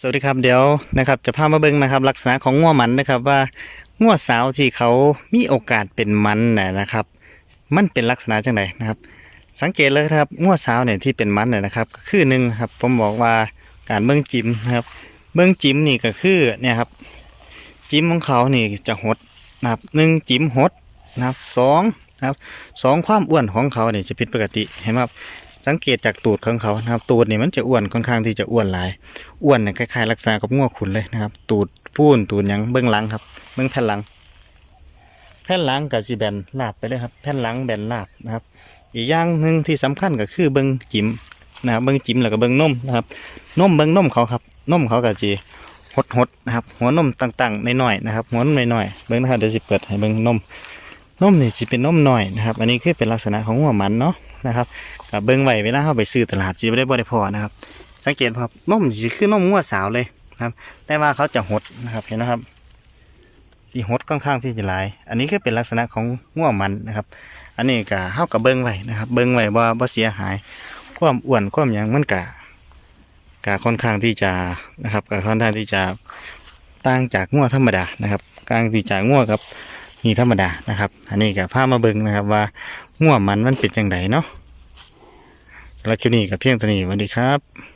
สวัสดีครับเดี๋ยวนะครับจะพามาเบิ่งนะครับ ลักษณะของงัวมันนะครับว่างัวสาวที่เขามีโอกาสเป็นมันน่ะนะครับ มันเป็นลักษณะจังไดนะครับ สังเกตเลยครับงัวสาวเนี่ยที่เป็นมันเนี่ยนะครับก็คือหนึ่งครับผมบอกว่าการเบิ่งจิ้มนะครับ เบิ่งจิ้มนี่ก็คือเนี่ยครับจิ้มของเขานี่จะหดนะครับหนึ่งจิ้มหดนะครับสองนะครับสองความอ้วนของเขาเนี่ยจะผิดปกติเห็นไหมครับ สังเกตจากตูดของเขานะครับ ตูดนี่มันจะอ้วนค่อนข้างที่จะอ้วนหลายอ้วนเนี่ยคล้ายๆ ลักษณะกับง้อขุนเลยนะครับ ตูดปูนตูดยังเบื้องหลังครับ เบื้องแผ่นหลัง แผ่นหลังกับสีแบนลาบไปเลยครับ แผ่นหลังแบนลาบนะครับ อีกอย่างหนึ่งที่สำคัญก็คือเบื้องจิ้มนะครับเบื้องจิ้มแล้วก็เบื้องนมนะครับนมเบื้องนมเขาครับนมเขาก็จีหดๆนะครับ หัวนมต่างๆน้อยๆนะครับ หัวนมน้อยๆเบื้องนะครับเดี๋ยวจะเปิดให้เบื้องนม นมนี่จะเป็นนมหน้อยนะครับ อันนี้คือเป็นลักษณะของหัวมันเนาะนะครับกับเบื้งไหวเวลาเข้าไปซื้อตลาดจีไม่ได้บ่ได้พอนะครับ สังเกตครับนมสิคือนมงัวสาวเลยนะครับ แต่ว่าเขาจะหดนะครับเห็นนะครับสีหดค่อนข้างที่จะหลาย อันนี้คือเป็นลักษณะของงัวมันนะครับ อันนี้ก็เข้ากับเบิ้งไว้นะครับ เบิ้งไว้ว่าบ่เสียหาย ความอ้วนความยังมันกะกะค่อนข้างที่จะนะครับกะค่อนข้างที่จะต่างจากงัวธรรมดานะครับกลางที่จะงัวกับ นี่ธรรมดานะครับ อันนี้ก็พามาเบิงนะครับ ว่าง่วมันมันเป็นอย่างไรเนาะแล้วคลิปนี้กับเพียงเท่านี้สวัสดีครับ